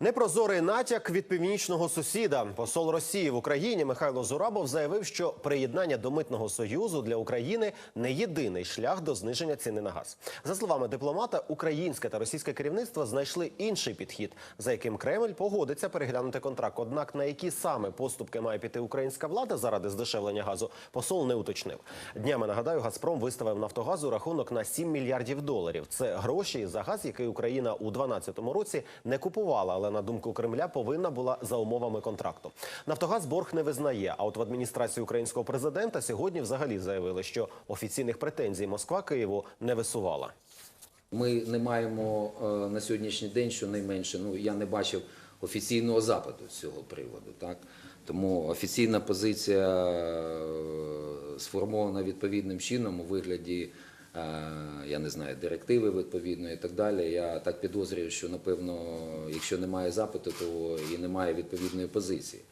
Непрозорий натяк від північного сусіда. Посол Росії в Україні Михайло Зурабов заявив, що приєднання до митного союзу для України не єдиний шлях до зниження ціни на газ. За словами дипломата, українське та російське керівництво знайшли інший підхід, за яким Кремль погодиться переглянути контракт. Однак на які саме поступки має піти українська влада заради здешевлення газу, посол не уточнив. Днями нагадаю, Газпром виставив Нафтогазу рахунок на 7 мільярдів доларів. Це гроші за газ, який Україна у 2012 році не купувала, але на думку Кремля повинна була за умовами контракту. Нафтогаз борг не визнає. А от в адміністрації українського президента сьогодні взагалі заявили, що офіційних претензій Москва Києву не висувала. Ми не маємо е, на сьогоднішній день щонайменше, ну я не бачив офіційного запиту з цього приводу. Так? Тому офіційна позиція е, сформована відповідним чином у вигляді, я не знаю, директиви відповідної і так далі. Я так підозрюю, що напевно, якщо немає запиту, то і немає відповідної позиції.